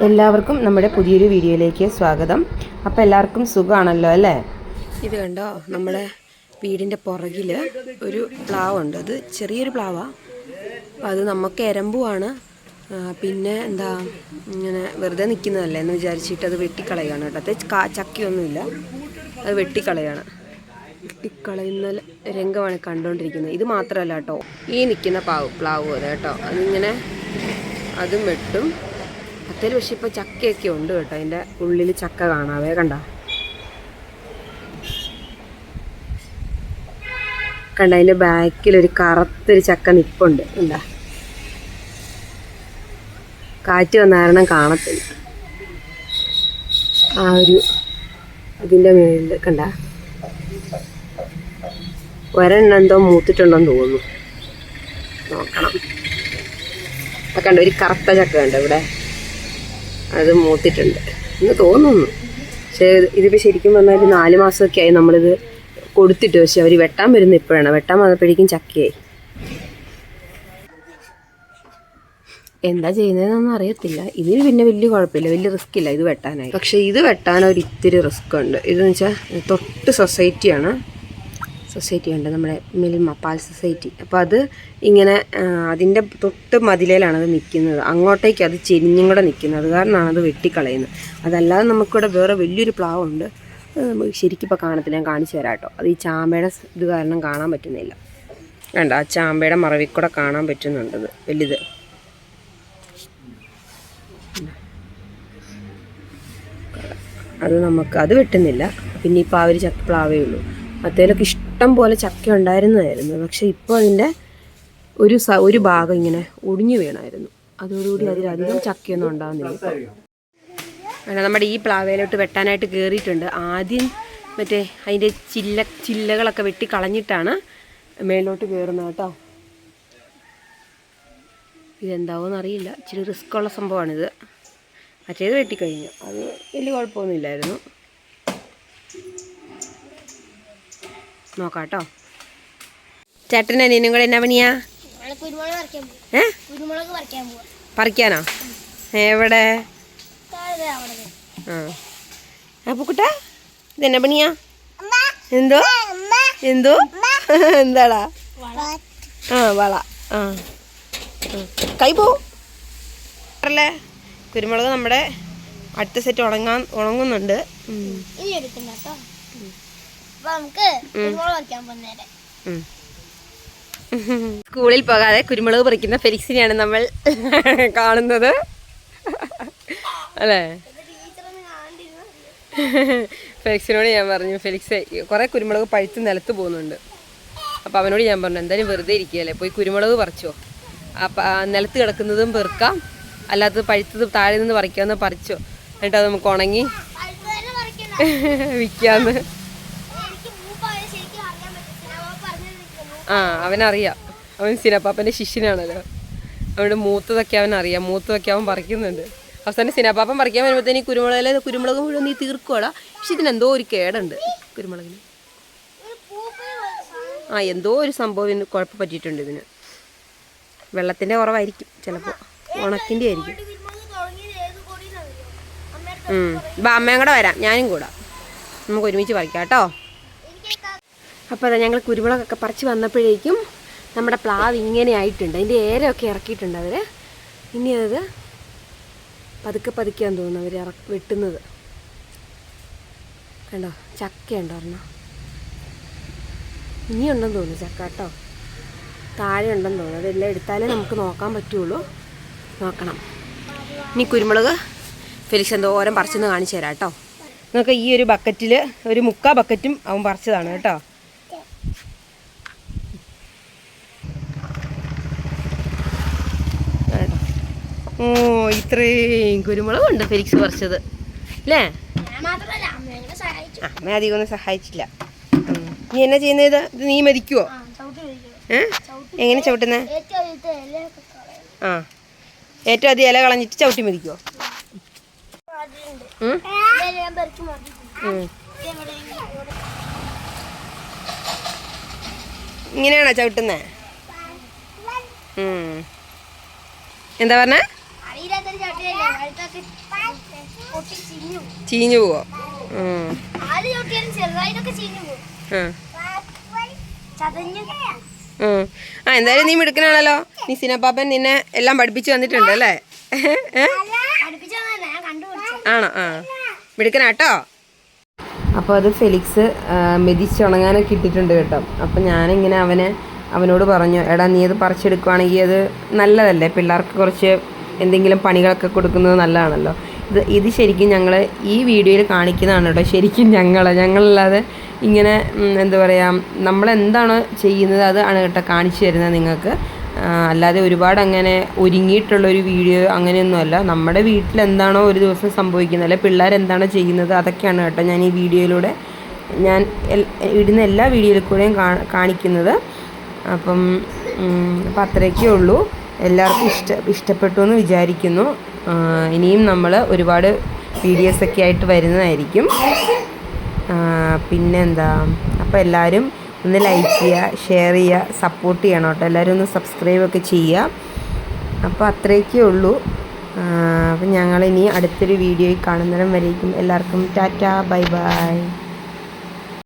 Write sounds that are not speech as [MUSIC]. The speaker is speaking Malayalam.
എല്ലാവർക്കും നമ്മുടെ പുതിയൊരു വീഡിയോയിലേക്ക് സ്വാഗതം. അപ്പോൾ എല്ലാവർക്കും സുഖമാണല്ലോ അല്ലേ? ഇത് കണ്ടോ? നമ്മുടെ വീടിന്റെ പുറകിൽ ഒരു പ്ലാവ് ഉണ്ട് അത് ചെറിയൊരു പ്ലാവാണ് അപ്പോൾ അത് നമുക്ക് എരമ്പുമാണ് പിന്നെ എന്താ ഇങ്ങനെ വെറുതെ നിൽക്കുന്നതല്ലേ എന്ന് വിചാരിച്ചിട്ട് അത് വെട്ടിക്കളയാണ് കേട്ടോ. അത് കാ- ചക്കയൊന്നുമില്ല. അത് വെട്ടിക്കളയാണ്. വെട്ടിക്കളയുന്ന രംഗമാണ് കണ്ടുകൊണ്ടിരിക്കുന്നത് ഇത് മാത്രമല്ല കേട്ടോ ഈ നിൽക്കുന്ന പ്ലാവ് പ്ലാവ് അതെ കേട്ടോ. അതിങ്ങനെ അതും വെട്ടും. അത്തേൽ പക്ഷെ ഇപ്പോൾ ചക്കയൊക്കെ ഉണ്ട് കേട്ടോ. അതിന്റെ ഉള്ളിൽ ചക്ക കാണാവേ കണ്ട? കണ്ട അതിന്റെ ബാക്കിൽ ഒരു കറുത്തൊരു ചക്ക നിപ്പുണ്ട് എന്താ കാറ്റ് വന്ന കാരണം കാണത്തില്ല. ആ ഒരു ഇതിന്റെ മേളിൽ കണ്ട? ഒരെണ്ണം എന്തോ മൂത്തിട്ടുണ്ടെന്ന് തോന്നുന്നു. നോക്കണം. കണ്ട ഒരു കറുത്ത ചക്ക കണ്ട ഇവിടെ? അത് മൂത്തിട്ടുണ്ട്. എന്ന് തോന്നുന്നു. പക്ഷേ ഇതിപ്പോൾ ശരിക്കും പറഞ്ഞാൽ ഒരു നാല് മാസമൊക്കെ ആയി നമ്മളിത് കൊടുത്തിട്ട്. പക്ഷെ അവർ വെട്ടാൻ വരുന്ന ഇപ്പോഴാണ്. വെട്ടാൻ വന്നപ്പോഴേക്കും ചക്കയായി. എന്താ ചെയ്യുന്നതെന്നൊന്നും അറിയത്തില്ല. ഇതിന് പിന്നെ വലിയ കുഴപ്പമില്ല. വലിയ റിസ്ക് ഇല്ല ഇത് വെട്ടാനായി പക്ഷേ ഇത് വെട്ടാൻ ഒരു ഇത്തിരി റിസ്ക് ഉണ്ട്. ഇതെന്ന് വെച്ചാൽ തൊട്ട് സൊസൈറ്റിയാണ് സൊസൈറ്റി ഉണ്ട് നമ്മുടെ മിൽമ പാൽ സൊസൈറ്റി. അപ്പോൾ അത് ഇങ്ങനെ അതിന്റെ തൊട്ട് മതിലേലാണ് അത് നിൽക്കുന്നത്. അങ്ങോട്ടേക്ക് അത് ചെരിഞ്ഞും കൂടെ നിൽക്കുന്നത്. അത് കാരണമാണ് അത് വെട്ടിക്കളയുന്നത്. അതല്ലാതെ നമുക്കിവിടെ വേറെ വലിയൊരു പ്ലാവ് ഉണ്ട് നമുക്ക് ശരിക്കും ഇപ്പോൾ കാണത്തില്ല. ഞാൻ കാണിച്ചു തരാം കേട്ടോ. അത് ഈ ചാമ്പയുടെ ഇത് കാരണം കാണാൻ പറ്റുന്നില്ല. വേണ്ട ആ ചാമ്പയുടെ മറവിൽ കൂടെ കാണാൻ പറ്റുന്നുണ്ടത് വലുത്. അത് നമുക്ക് അത് വെട്ടുന്നില്ല. പിന്നെ ഇപ്പോൾ ആ ഒരു ചക്ക പ്ലാവേ ഉള്ളൂ. മറ്റേലൊക്കെ ഇഷ്ടം പോലെ ചക്ക ഉണ്ടായിരുന്നതായിരുന്നു പക്ഷെ ഇപ്പോൾ അതിന്റെ ഒരു സ ഒരു ഭാഗം ഇങ്ങനെ ഒടിഞ്ഞു വീണായിരുന്നു. അതോടുകൂടി അതിലധികം ചക്കയൊന്നും ഉണ്ടാകുന്നില്ല വേണം നമ്മുടെ ഈ പ്ലാവയിലോട്ട് വെട്ടാനായിട്ട് കയറിയിട്ടുണ്ട് ആദ്യം മറ്റേ അതിന്റെ ചില്ല ചില്ലകളൊക്കെ വെട്ടി കളഞ്ഞിട്ടാണ് മേലോട്ട് കയറുന്നത് കേട്ടോ. ഇതെന്താവോന്ന് അറിയില്ല. ഇച്ചിരി റിസ്ക് ഉള്ള സംഭവമാണിത്. മറ്റേത് വെട്ടിക്കഴിഞ്ഞു. അത് വലിയ കുഴപ്പമൊന്നുമില്ലായിരുന്നു. നോക്കാം കേട്ടോ ചേട്ടൻ അനിയനും കൂടെ എന്നാ പണിയാ? ഏ? പറിക്കാനോ? എവിടെ? ആ. പൂക്കുട്ടാ ഇതെന്നാ പണിയാ? എന്തോ? എന്തോ? [LAUGHS] എന്താടാ? ആ വള. ആ. ആ. കൈ പോവല്ലേ കുരുമുളക് നമ്മുടെ അടുത്ത സെറ്റ് ഉണങ്ങാൻ ഉണങ്ങുന്നുണ്ട്. സ്കൂളിൽ പോകാതെ കുരുമുളക് പറിക്കുന്ന ഫെലിക്സിനെയാണ് നമ്മൾ കാണുന്നത്. അല്ലേ? ഫെലിക്സിനോട് ഞാൻ പറഞ്ഞു ഫെലിക്സ് കുറേ കുരുമുളക് പഴുത്ത് നിലത്ത് പോകുന്നുണ്ട്. അപ്പോൾ അവനോട് ഞാൻ പറഞ്ഞു എന്തായാലും വെറുതെ ഇരിക്കുകയല്ലേ പോയി കുരുമുളക് പറിച്ചോ. അപ്പം നിലത്ത് കിടക്കുന്നതും പെറുക്കാം അല്ലാത്തത് പഴുത്തത് താഴെ നിന്ന് പറിക്കാമെന്ന് പറിച്ചോ. എന്നിട്ട് അത് നമുക്ക് ഉണങ്ങി വിൽക്കാമെന്ന്. ആ അവനറിയാം. അവൻ സിനപ്പാപ്പന്റെ ശിഷ്യനാണല്ലോ. അവന്റെ മൂത്തതൊക്കെ അവനറിയാം. മൂത്തതൊക്കെ അവൻ പറിക്കുന്നുണ്ട്. അവസാനം സിനപ്പാപ്പൻ പറിക്കാൻ വരുമ്പോഴത്തേന് ഈ കുരുമുളകിലെ കുരുമുളക് മുഴുവൻ നീ തീർക്കുവാടാ. പക്ഷെ ഇതിനെന്തോ ഒരു കേടുണ്ട് കുരുമുളകിന്. ആ എന്തോ ഒരു സംഭവം ഇന്ന് കുഴപ്പം പറ്റിയിട്ടുണ്ട് ഇതിന്. വെള്ളത്തിന്റെ കുറവായിരിക്കും ചിലപ്പോൾ ഉണക്കിന്റെ ആയിരിക്കും. അമ്മയും കൂടെ വരാം. ഞാനും കൂടാം. നമുക്ക് ഒരുമിച്ച് പറിക്കാം കേട്ടോ. അപ്പോൾ അതാ ഞങ്ങൾ കുരുമുളകൊക്കെ പറിച്ച് വന്നപ്പോഴേക്കും നമ്മുടെ പ്ലാവ് ഇങ്ങനെ ആയിട്ടുണ്ട്. അതിന്റെ ഏരമൊക്കെ ഇറക്കിയിട്ടുണ്ട് അവർ ഇനി അത് പതുക്കെ പതുക്കെയാന്ന് തോന്നുന്നു അവർ ഇറ വെട്ടുന്നത്. കണ്ടോ? ചക്കയുണ്ടോ ഒരെണ്ണം. ഇനിയുണ്ടെന്ന് തോന്നുന്നു ചക്ക കേട്ടോ. താഴെ ഉണ്ടെന്ന് തോന്നുന്നു. അതെല്ലാം എടുത്താലേ നമുക്ക് നോക്കാൻ പറ്റുള്ളൂ. നോക്കണം. ഇനി കുരുമുളക് ഫെലിക്സ് എന്തോ ഓരം പറിച്ചെന്ന് കാണിച്ചു തരാം കേട്ടോ. നമുക്ക് ഈ ഒരു ബക്കറ്റിൽ ഒരു മുക്കാ ബക്കറ്റും അവൻ പറിച്ചതാണ് കേട്ടോ. ഓ ഇത്രയും കുരുമുളകുണ്ട് ഫെലിക്സ് പറിച്ചത്. അല്ലേ അമ്മ അധികം ഒന്നും സഹായിച്ചില്ല. നീ എന്നാ ചെയ്യുന്നത് ഇത്? ഇത് നീ മതിക്കുവോ കഴിക്കണം ഏ? എങ്ങനെ ചവിട്ടുന്നേ? ആ. ഏറ്റവും അധികം ഇല കളഞ്ഞിട്ട് ചവിട്ടി മതിക്കുവോ ഇവിടെ. ഇങ്ങനെയാണോ ചവിട്ടുന്നേ? എന്താ പറഞ്ഞ? ചിഞ്ഞു പോവോ? ആ. എന്തായാലും നീ മിടുക്കനാണല്ലോ. നീ സിനപ്പാപ്പൻ നിന്നെ എല്ലാം പഠിപ്പിച്ചു തന്നിട്ടുണ്ട് അല്ലേ? ആണോ? ആ. മിടുക്കനാട്ടോ അപ്പോൾ അത് ഫെലിക്സ് മെതിച്ചുണങ്ങാനൊക്കെ ഇട്ടിട്ടുണ്ട് കേട്ടോ. അപ്പം ഞാനിങ്ങനെ അവനെ അവനോട് പറഞ്ഞു എടാ നീ അത് പറിച്ചെടുക്കുവാണെങ്കിൽ അത് നല്ലതല്ലേ? പിള്ളേർക്ക് കുറച്ച് എന്തെങ്കിലും പണികളൊക്കെ കൊടുക്കുന്നത് നല്ലതാണല്ലോ. ഇത് ഇത് ശരിക്കും ഞങ്ങൾ ഈ വീഡിയോയിൽ കാണിക്കുന്നതാണ് കേട്ടോ. ശരിക്കും ഞങ്ങൾ ഞങ്ങളല്ലാതെ ഇങ്ങനെ എന്താ പറയുക നമ്മളെന്താണോ ചെയ്യുന്നത് അത് ആണ് കേട്ടോ കാണിച്ചു തരുന്നത് നിങ്ങൾക്ക്. അല്ലാതെ ഒരുപാട് അങ്ങനെ ഒരുങ്ങിയിട്ടുള്ളൊരു വീഡിയോ അങ്ങനെയൊന്നുമല്ല. നമ്മുടെ വീട്ടിൽ എന്താണോ ഒരു ദിവസം സംഭവിക്കുന്നത് അല്ലെ പിള്ളേരെന്താണോ ചെയ്യുന്നത് അതൊക്കെയാണ് കേട്ടോ ഞാൻ ഈ വീഡിയോയിലൂടെ ഞാൻ ഇടുന്ന എല്ലാ വീഡിയോയിൽ കൂടെയും കാണിക്കുന്നത്. അപ്പം അപ്പം അത്രയൊക്കെ ഉള്ളൂ. എല്ലാവർക്കും ഇഷ്ട ഇഷ്ടപ്പെട്ടു എന്ന് വിചാരിക്കുന്നു. ഇനിയും നമ്മൾ ഒരുപാട് വീഡിയോസൊക്കെ ആയിട്ട് വരുന്നതായിരിക്കും. പിന്നെ പിന്നെന്താ? അപ്പോൾ എല്ലാവരും ഒന്ന് ലൈക്ക് ചെയ്യുക ഷെയർ ചെയ്യുക സപ്പോർട്ട് ചെയ്യണം കേട്ടോ. എല്ലാവരും ഒന്ന് സബ്സ്ക്രൈബ് ഒക്കെ ചെയ്യുക. അപ്പോൾ അത്രയൊക്കെ ഉള്ളൂ. അപ്പം ഞങ്ങളിനി അടുത്തൊരു വീഡിയോയിൽ കാണുന്നിടം വരേക്കും. എല്ലാവർക്കും ടാറ്റ ബൈ ബൈ.